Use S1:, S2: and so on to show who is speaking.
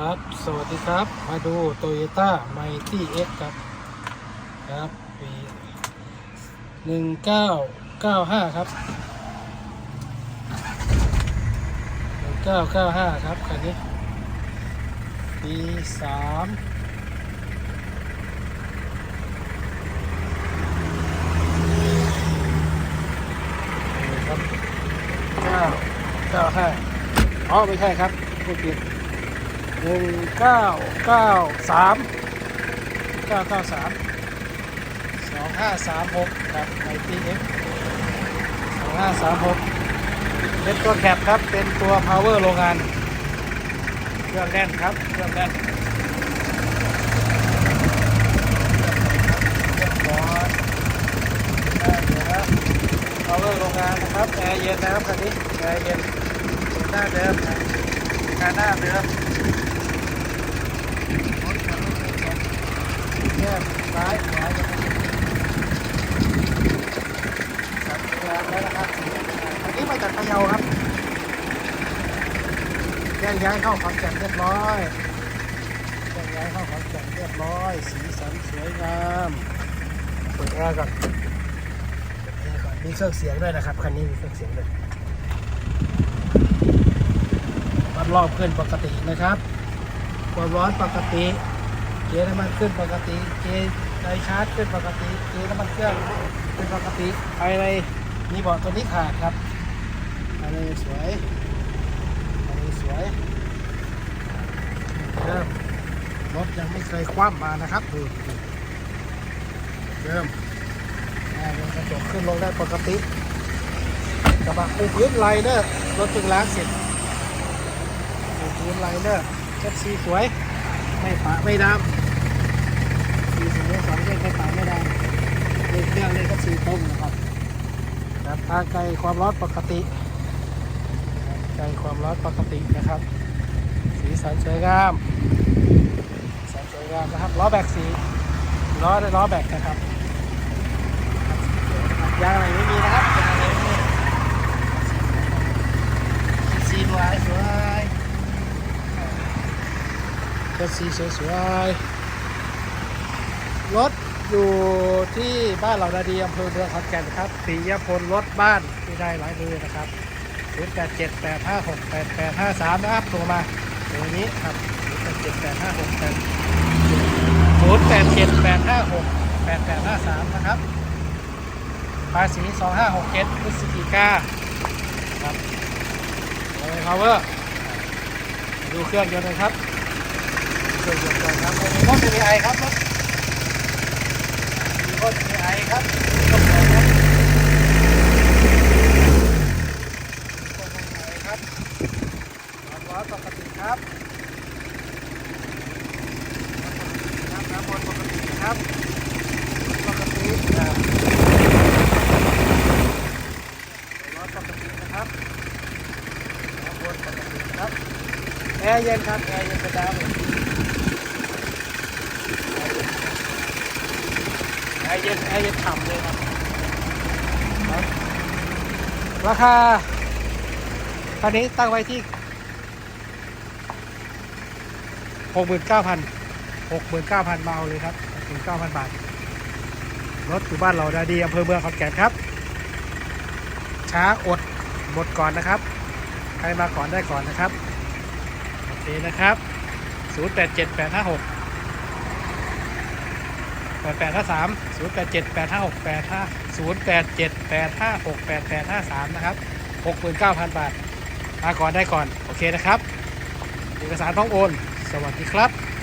S1: ครับสวัสดีครับ มาดู Toyota m i g h t y X ครับครับปีหนึ่งเก้าเก้าห้าครับหนึ่งเก้าเก้าห้าครับคันนี้ปีสามครับเก้าเก้าห้าอ๋อ ไม่ใช่ครับพูดผิด หนึ่งเก้าเก้าสามเก้าเก้าสามสองห้าสามหกครับไอทีเอฟสองห้าสามหกเป็นตัวแคปครับ เป็นตัว power โรงงาน เครื่องแน่นครับ เครื่องแน่นเรียบร้อยได้เดี๋ยวนะ power โรงงานนะครับแอร์เย็นนะครับคันนี้แอร์เย็นหน้าเดิมนะงานหน้าเดิม ยกซ้ายขวาจะเป็นครับงานแล้วนะครับอันนี้มาจากพะเยาครับแยกย้ายเข้าขอนแก่นเรียบร้อยแยกย้ายเข้าขอนแก่นเรียบร้อย สีสันสวยงามเปิดแอร์ก่อนเปิดแอร์ก่อนมีเครื่องเสียงด้วยนะครับคันนี้มีเครื่องเสียงด้วยวัดรอบขึ้นปกตินะครับความร้อนปกติ กียร์น้ำมันขึ้นปกติเกียร์ไดชาร์จขึ้นปกติเกียร์น้ำมันเครื่องเป็นปกติภายในมีเบาะตัวนี้ขาดครับภายในสวยภายในสวยเริ่มรถยังไม่เคยคว่ำมานะครับดูเริ่มกระจกขึ้นลงได้ปกติกระบะปูพื้นไลเนอร์รถจึงล้างเสร็จปูพื้นไลเนอร์เช็ดสีสวย ไม่ปะไม่ดำ สีสวยสองเลขไม่ปะไม่ดำเลขเครื่องเลขก็สีต้มนะครับครับทางไกลความร้อนปกติไกลความร้อนปกตินะครับ สีสันสวยงามสีสันสวยงามนะครับล้อแบกสีล้อได้ล้อแบกนะครับยางอะไรไม่มีนะครับยางอะไรไม่มีสีสวยสวยรถสีสวยๆ รถอยู่ที่บ้านเหล่านาดีอำเภอเมืองขอนแก่นครับปิยพลรถบ้านที่ได้หลายมือนะครับ0 8 7 8 5 6 8 8 5 3นะครับโทรมาตรงนี้ครับ0 8 7 8 5 6 8 0 8 7 8 5 6 8 8 5 3นะครับ ภาษี2567พฤศจิกาครับโอ้ยพาวเวอร์ดูเครื่องยนต์เลยครับเครื่องยนต์ก่อนครับรถมีไอครับรถ มีรถมีไอครับรถไหนครับรถมีไอครับความร้อปกติครับน้ำน้ำบนปกติครับปกตินะร้อปกตินะครับน้ำบนปกติครับแอร์เย็นครับแอร์เย็นกระดาษ เลยแอเย็นแอร์เย็นฉ่ำเลยครับครับ ราคาตอนนี้ตั้งไว้ที่หกหมื่นเก้าพันหกหมื่นเก้าพันมาเอาเลยครับหกหมื่นเก้าพันบาท รถอยู่บ้านเราดาดีอำเภอเมืองขอนแก่นครับ ช้าอดหมดก่อนนะครับ ใครมาก่อนได้ก่อนนะครับ โอเคนะครับ 0 8 7 8 5 6 แปดแปดห้าสามศูนย์แปดเจ็ดแปดห้าหกแปดห้าศูนย์แปดเจ็ดแปดห้าหกแปดแปดห้าสามนะครับหกหมื่นเก้าพันบาทมาก่อนได้ก่อน โอเคนะครับ เอกสารพ้องโอน สวัสดีครับ